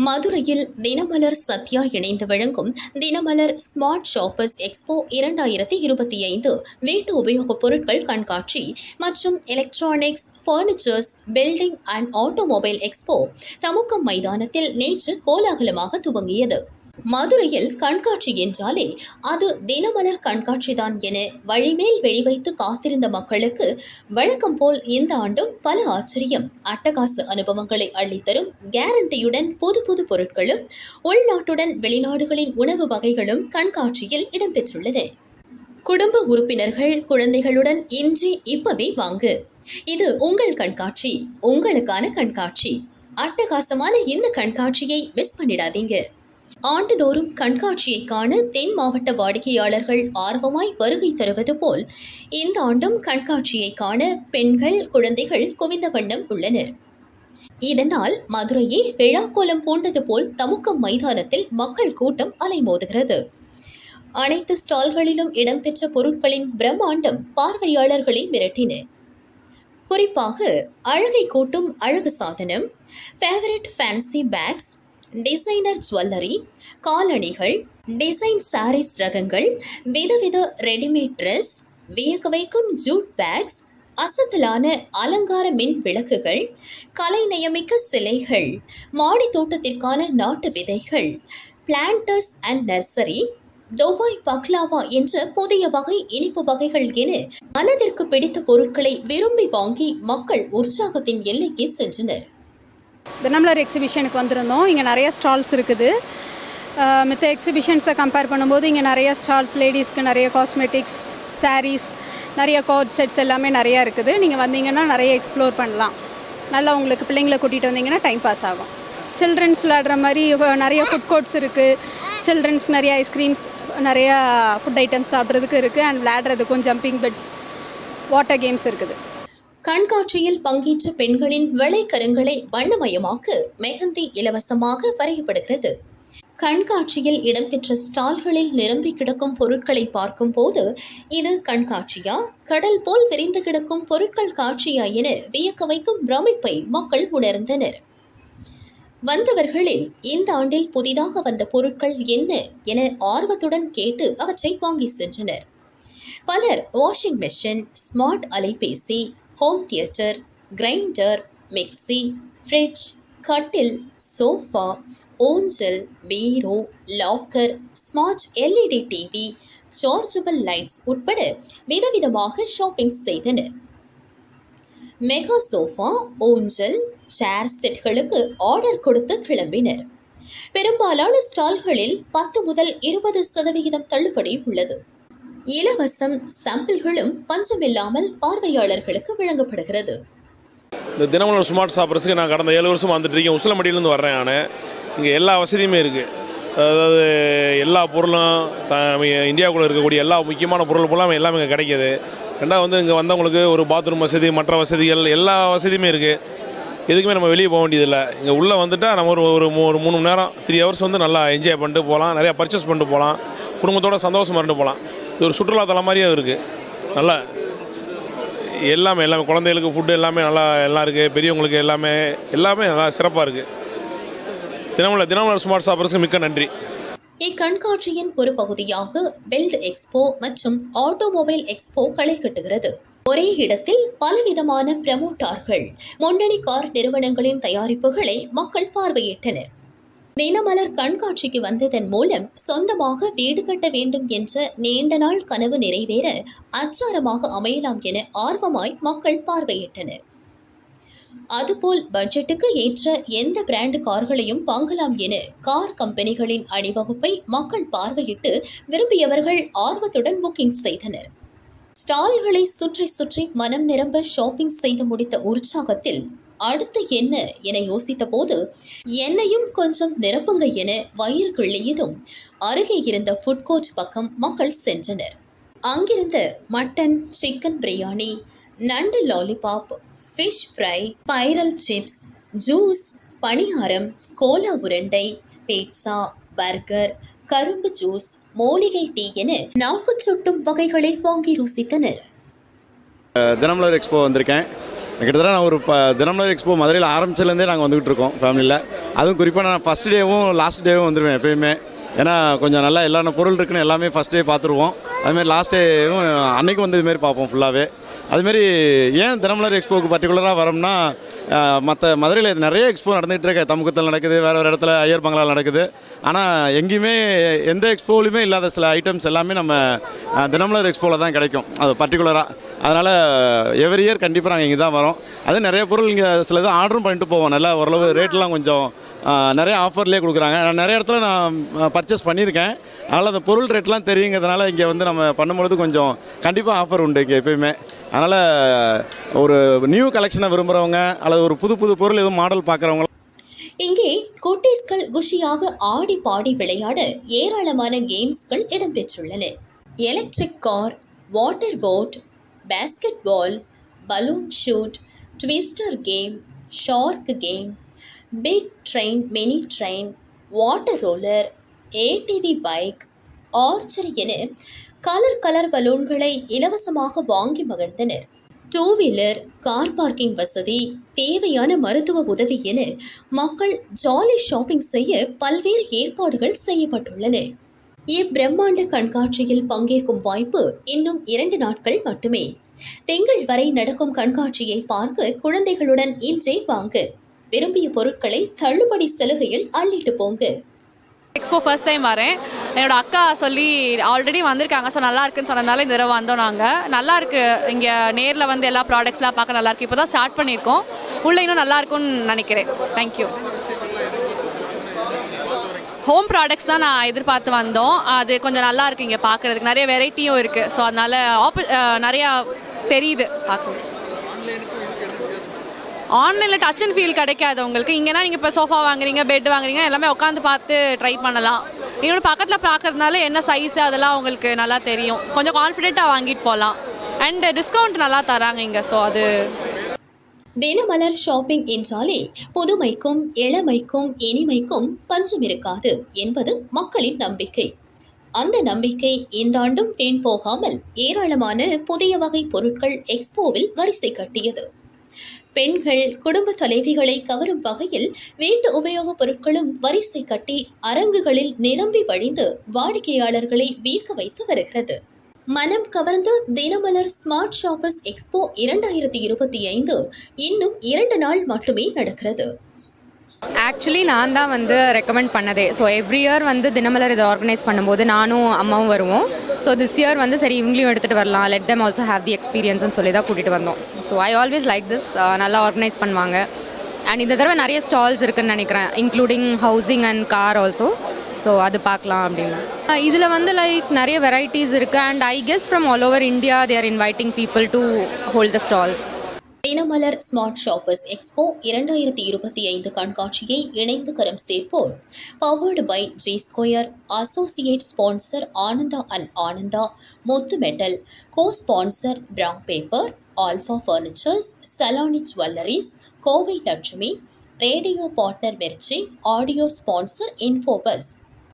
மதுரையில் தினமலர் சத்யா இணைந்து வழங்கும் தினமலர் ஸ்மார்ட் ஷாப்பர்ஸ் எக்ஸ்போ இரண்டாயிரத்தி இருபத்தி ஐந்து வீட்டு உபயோகப் பொருட்கள் கண்காட்சி மற்றும் electronics furnitures building and automobile expo Tamukkam மைதானத்தில் நேற்று கோலாகலமாக துவங்கியது. மதுரையில் கண்காட்சி என்றாலே அது தினமலர் கண்காட்சிதான் என வழிமேல் வெளிவைத்து காத்திருந்த மக்களுக்கு வழக்கம் போல் இந்த ஆண்டும் பல ஆச்சரியம். அட்டகாச அனுபவங்களை அள்ளித்தரும் கேரண்டியுடன் புது புது பொருட்களும் உள்நாட்டுடன் வெளிநாடுகளின் உணவு வகைகளும் கண்காட்சியில் இடம்பெற்றுள்ளது. குடும்ப உறுப்பினர்கள் குழந்தைகளுடன் இன்றி இப்பவே வாங்கு. இது உங்கள் கண்காட்சி உங்களுக்கான கண்காட்சி. அட்டகாசமான இந்த கண்காட்சியை மிஸ் பண்ணிடாதீங்க. ஆண்டுதோறும் கண்காட்சியை காண தென் மாவட்ட வாடிக்கையாளர்கள் ஆர்வமாய் வருகை தருவது போல் இந்த ஆண்டும் கண்காட்சியை காண பெண்கள் குழந்தைகள் குவிந்த வண்ணம் உள்ளனர். இதனால் மதுரையே விழாக்கோலம் பூண்டது போல் தமுக்கம் மைதானத்தில் மக்கள் கூட்டம் அலைமோதுகிறது. அனைத்து ஸ்டால்களிலும் இடம்பெற்ற பொருட்களின் பிரம்மாண்டம் பார்வையாளர்களை மிரட்டின. குறிப்பாக அழகை கூட்டும் அழகு சாதனம் favourite fancy bags designer jewellery காலணிகள் டிசைன் சாரீஸ் ரகங்கள் விதவித ரெடிமேட் ட்ரெஸ் வியக்க வைக்கும் ஜூட் பேக்ஸ் அசத்தலான அலங்கார மின் விளக்குகள் கலை நியமிக்க சிலைகள் மாடி தோட்டத்திற்கான நாட்டு விதைகள் planters and nursery Dubai baklava என்ற புதிய வகை இனிப்பு வகைகள் என மனதிற்கு பிடித்த பொருட்களை விரும்பி வாங்கி மக்கள் உற்சாகத்தின் எல்லைக்கு சென்றனர். தினமலர் எக்ஸிபிஷனுக்கு வந்திருந்தோம். இங்கே நிறைய ஸ்டால்ஸ் இருக்குது. அஹ் மித்த எக்ஸிபிஷன்ஸை கம்பேர் பண்ணும்போது இங்கே நிறைய ஸ்டால்ஸ் லேடிஸ்க்கு நிறைய காஸ்மெட்டிக்ஸ் சாரீஸ் நிறைய கோட் செட்ஸ் எல்லாமே நிறையா இருக்குது. நீங்கள் வந்தீங்கன்னா நிறைய எக்ஸ்ப்ளோர் பண்ணலாம். நல்லா உங்களுக்கு பிள்ளைங்களை கூட்டிகிட்டு வந்தீங்கன்னா டைம் பாஸ் ஆகும். சில்ட்ரன்ஸ் விளாடுற மாதிரி நிறைய ஃபுட் கோர்ட்ஸ் இருக்குது சில்ட்ரன்ஸ் நிறைய ஐஸ்கிரீம்ஸ் நிறையா ஃபுட் ஐட்டம்ஸ் சாப்பிட்றதுக்கு இருக்குது அண்ட் விளையாடுறதுக்கும் ஜம்பிங் பெட்ஸ் வாட்டர் கேம்ஸ் இருக்குது. கண்காட்சியில் பங்கேற்ற பெண்களின் வெள்ளைக்கரங்களை வண்ணமயமாக்க மெஹந்தி இலவசமாக வரையப்படுகிறது. கண்காட்சியில் இடம்பெற்ற ஸ்டால்களில் நிரம்பி கிடக்கும் பொருட்களை பார்க்கும்போது இது கண்காட்சியா கடல் போல் விரிந்து கிடக்கும் பொருட்கள் காட்சியா என வியக்க வைக்கும் பிரமிப்பை மக்கள் உணர்ந்தனர். வந்தவர்களில் இந்த ஆண்டில் புதிதாக வந்த பொருட்கள் என்ன என ஆர்வத்துடன் கேட்டு அவற்றை வாங்கி சென்றனர். பலர் வாஷிங் மெஷின் ஸ்மார்ட் அலைபேசி home theatre grinder mixie fridge கட்டில் சோஃபா ஊஞ்சல் bureau locker smart LED TV chargeable lights உட்பட விதவிதமாக ஷாப்பிங் செய்தனர். மெகா சோஃபா ஊஞ்சல் சேர் செட்களுக்கு ஆர்டர் கொடுத்து கிளம்பினர். பெரும்பாலான ஸ்டால்களில் பத்து முதல் இருபது சதவிகிதம் தள்ளுபடி உள்ளது. இலவசம் சாம்பிள்களும் பஞ்சமில்லாமல் பார்வையாளர்களுக்கு வழங்கப்படுகிறது. இந்த தினமலர் ஸ்மார்ட் ஷாப்பர்ஸுக்கு நான் கடந்த ஏழு வருஷம் வந்துட்டு இருக்கேன். உசிலமடியிலேருந்து வர்றேன் நான். இங்கே எல்லா வசதியுமே இருக்குது அதாவது எல்லா பொருளும் த இந்தியாவுக்குள்ளே இருக்கக்கூடிய எல்லா முக்கியமான பொருள் பூரா எல்லாமே இங்கே கிடைக்கிது. ரெண்டாவது வந்து இங்கே வந்தவங்களுக்கு ஒரு பாத்ரூம் வசதி மற்ற வசதிகள் எல்லா வசதியுமே இருக்குது எதுக்குமே நம்ம வெளியே போக வேண்டியதில்லை. இங்கே உள்ளே வந்துட்டால் நம்ம ஒரு ஒரு மூ- ஒரு மூணு மணி நேரம் த்ரீ ஹவர்ஸ் வந்து நல்லா என்ஜாய் பண்ணிட்டு போகலாம். நிறையா பர்ச்சேஸ் பண்ணிட்டு போகலாம். குடும்பத்தோட சந்தோஷமாக இருந்து போகலாம். இது ஒரு சுற்றுலாத்தலம் மாதிரியே இருக்குது நல்லா எல்லாமே எல்லாமே குழந்தைகளுக்கு ஃபுட்டு எல்லாமே நல்லா எல்லாம் இருக்குது பெரியவங்களுக்கு எல்லாமே எல்லாமே நல்லா சிறப்பாக இருக்குது தினமலை தினமலர் ஸ்மார்ட் ஷாப்பர்ஸ்க்கு மிக்க நன்றி. இக்கண்காட்சியின் ஒரு பகுதியாக பெல்ட் எக்ஸ்போ மற்றும் ஆட்டோமொபைல் எக்ஸ்போ களை கட்டுகிறது. ஒரே இடத்தில் பலவிதமான பிரமோட்டார்கள் முன்னணி கார் நிறுவனங்களின் தயாரிப்புகளை மக்கள் பார்வையிட்டனர். தினமலர் கண்காட்சிக்கு வந்ததன் மூலம் சொந்தமாக வீடு கட்ட வேண்டும் என்ற நீண்ட நாள் கனவு நிறைவேற அச்சாரமாக அமையலாம் என ஆர்வமாய் மக்கள் பார்வையிட்டனர். அதுபோல் பட்ஜெட்டுக்கு ஏற்ற எந்த பிராண்ட் கார்களையும் வாங்கலாம் என கார் கம்பெனிகளின் அணிவகுப்பை மக்கள் பார்வையிட்டு விரும்பியவர்கள் ஆர்வத்துடன் புக்கிங் செய்தனர். ஸ்டால்களை சுற்றி சுற்றி மனம் நிரம்ப ஷாப்பிங் செய்து முடித்த உற்சாகத்தில் அடுத்து என்ன என யோசித்த போது என்னையும் கொஞ்சம் நிரப்புங்க என வயிறு கிள்ளியதும் அருகே இருந்த ஃபுட் கோர்ட் பக்கம் மக்கள் சென்றனர். அங்கிருந்த மட்டன் சிக்கன் பிரியாணி நண்டு lollipop fish fry spiral chips juice பணியாரம் கோலா உருண்டை பீட்சா பர்கர் கரும்பு ஜூஸ் மூலிகை டீ என நாக்குச் சுட்டும் வகைகளை வாங்கி ருசித்தனர். தினமலர் எக்ஸ்போ வந்திருக்கேன். கிட்டத்தட்ட நான் ஒரு ப தினமலர் எக்ஸ்போ மதுரையில் ஆரம்பிச்சிலேருந்தே நாங்கள் வந்துகிட்டு இருக்கோம் ஃபேமிலியில் அதுவும் குறிப்பாக நான் ஃபஸ்ட் டேவும் லாஸ்ட் டேவும் வந்துடுவேன் எப்பயுமே. ஏன்னா கொஞ்சம் நல்லா எல்லா பொருள் இருக்குன்னு எல்லாமே ஃபஸ்ட் டே பார்த்துருவோம். அதுமாரி லாஸ்ட் டேவும் அன்றைக்கும் வந்து இதுமாரி பார்ப்போம் ஃபுல்லாகவே அதுமாரி ஏன் தினமலர் எக்ஸ்போவுக்கு பர்டிகுலராக வரோம்னா மற்ற மதுரையில் நிறைய எக்ஸ்போ நடந்துகிட்டு இருக்கு. தமுகத்தில் நடக்குது வேறு ஒரு இடத்துல ஐயர் பங்களால் நடக்குது. ஆனால் எங்கேயுமே எந்த எக்ஸ்போலையுமே இல்லாத சில ஐட்டம்ஸ் எல்லாமே நம்ம தினமலர் எக்ஸ்போவில் தான் கிடைக்கும். அது பர்டிகுலராக அதனால் எவ்ரி இயர் கண்டிப்பாக நாங்கள் இங்கே தான் வரோம். அது நிறைய பொருள் இங்கே சில இது ஆர்டரும் பண்ணிட்டு போவோம். நல்லா ஓரளவு ரேட்லாம் கொஞ்சம் நிறைய ஆஃபர்லேயே கொடுக்குறாங்க. நான் நிறைய இடத்துல நான் பர்ச்சேஸ் பண்ணியிருக்கேன். அதனால் அந்த பொருள் ரேட்லாம் தெரியுங்கிறதுனால இங்கே வந்து நம்ம பண்ணும்பொழுது கொஞ்சம் கண்டிப்பாக ஆஃபர் உண்டு இங்கே எப்பயுமே. அதனால் ஒரு நியூ கலெக்ஷனை விரும்புகிறவங்க அல்லது ஒரு புது புது பொருள் எதுவும் மாடல் பார்க்குறவங்க இங்கே குட்டீஸ்கள் குஷியாக ஆடி பாடி விளையாட ஏராளமான கேம்ஸ்கள் இடம்பெற்றுள்ளன. Electric car water boat basket ball balloon shoot twister game shark game big train mini train water roller ATV bike archery என கலர் கலர் பலூன்களை இலவசமாக வாங்கி மகிழ்ந்தனர். டூ வீலர் கார் பார்க்கிங் வசதி தேவையான மருத்துவ உதவி என மக்கள் ஜாலி ஷாப்பிங் செய்ய பல்வேறு ஏற்பாடுகள் செய்யப்பட்டுள்ளன. இப்பிரம்மாண்ட கண்காட்சியில் பங்கேற்கும் வாய்ப்பு இன்னும் இரண்டு நாட்கள் மட்டுமே. திங்கள் வரை நடக்கும் கண்காட்சியை பார்க்க குழந்தைகளுடன் இன்றே வாங்க. விரும்பிய பொருட்களை தள்ளுபடி சலுகையில் அள்ளிட்டு போங்க. எக்ஸ்போ ஃபர்ஸ்ட் டைம் வரேன். என்னோட அக்கா சொல்லி ஆல்ரெடி வந்திருக்காங்க. ஸோ நல்லா இருக்குன்னு சொன்னதுனால இந்த தடவை வந்தோம் நாங்கள் நல்லா இருக்கு. இங்கே நேரில் வந்து எல்லா ப்ராடக்ட்ஸ்லாம் பார்க்க நல்லா இருக்கு. இப்போ தான் ஸ்டார்ட் பண்ணியிருக்கோம். உள்ள இன்னும் நல்லா இருக்கும்னு நினைக்கிறேன். தேங்க்யூ ஹோம் ப்ராடக்ட்ஸ் தான் நான் எதிர்பார்த்து வந்தோம். அது கொஞ்சம் நல்லா இருக்கு இங்கே பார்க்குறதுக்கு நிறைய வெரைட்டியும் இருக்குது ஸோ அதனால ஆப்ப நிறையா தெரியுது பார்க்க. ஆன்லைனில் டச் அண்ட் ஃபீல் கிடைக்காது உங்களுக்கு. இங்கேனா நீங்கள் இப்போ சோஃபா வாங்குறீங்க பெட் வாங்குறீங்க எல்லாமே உட்காந்து பார்த்து ட்ரை பண்ணலாம். இன்னொன்று பக்கத்தில் பார்க்கறதுனால என்ன சைஸ் அதெல்லாம் உங்களுக்கு நல்லா தெரியும். கொஞ்சம் கான்ஃபிடெண்ட்டாக வாங்கிட்டு போகலாம் அண்ட் டிஸ்கவுண்ட் நல்லா தராங்க இங்கே. ஸோ அது தினமலர் ஷாப்பிங் என்றாலே புதுமைக்கும் இளமைக்கும் இனிமைக்கும் பஞ்சம் இருக்காது என்பது மக்களின் நம்பிக்கை. அந்த நம்பிக்கை இந்த ஆண்டும் வீண் போகாமல் ஏராளமான புதிய வகை பொருட்கள் எக்ஸ்போவில் வரிசை கட்டியது. பெண்கள் குடும்ப தலைவிகளை கவரும் வகையில் வீட்டு உபயோகப் பொருட்களும் வரிசை கட்டி அரங்குகளில் நிரம்பி வழிந்து வாடிக்கையாளர்களை வியக்க வைத்து வருகிறது. மனம் கவர்ந்த தினமலர் ஸ்மார்ட் ஷாப்பர்ஸ் எக்ஸ்போ இரண்டாயிரத்தி இருபத்தி ஐந்து இன்னும் இரண்டு நாள் மட்டுமே நடக்கிறது. ஆக்சுவலி நான் தான் வந்து ரெக்கமெண்ட் பண்ணதே. ஸோ எவ்ரி இயர் வந்து தினமலர் இதை ஆர்கனைஸ் பண்ணும்போது நானும் அம்மாவும் வருவோம். ஸோ திஸ் இயர் வந்து சரி இவங்களையும் எடுத்துகிட்டு வரலாம். Let them also have the எக்ஸ்பீரியன்ஸ்னு சொல்லி தான் கூட்டிகிட்டு வந்தோம். So I always like this நல்லா ஆர்கனைஸ் பண்ணுவாங்க. அண்ட் இந்த தடவை நிறைய ஸ்டால்ஸ் இருக்குன்னு நினைக்கிறேன் including housing and car also so அது பார்க்கலாம் அப்படின்னா. இதில் வந்து லைக் நிறைய வெரைட்டிஸ் இருக்குது and I guess from all over India they are inviting people to hold the stalls Dinamalar smart shoppers expo இரண்டாயிரத்தி இருபத்தி ஐந்து கண்காட்சியை இணைந்து கரம் சேர்ப்போர் powered by G square associate sponsor Ananda and Ananda Muthu metal co sponsor brown paper alpha furnitures Salani jewelleries Kovai Lakshmi radio partner Mirchi audio sponsor Infobus.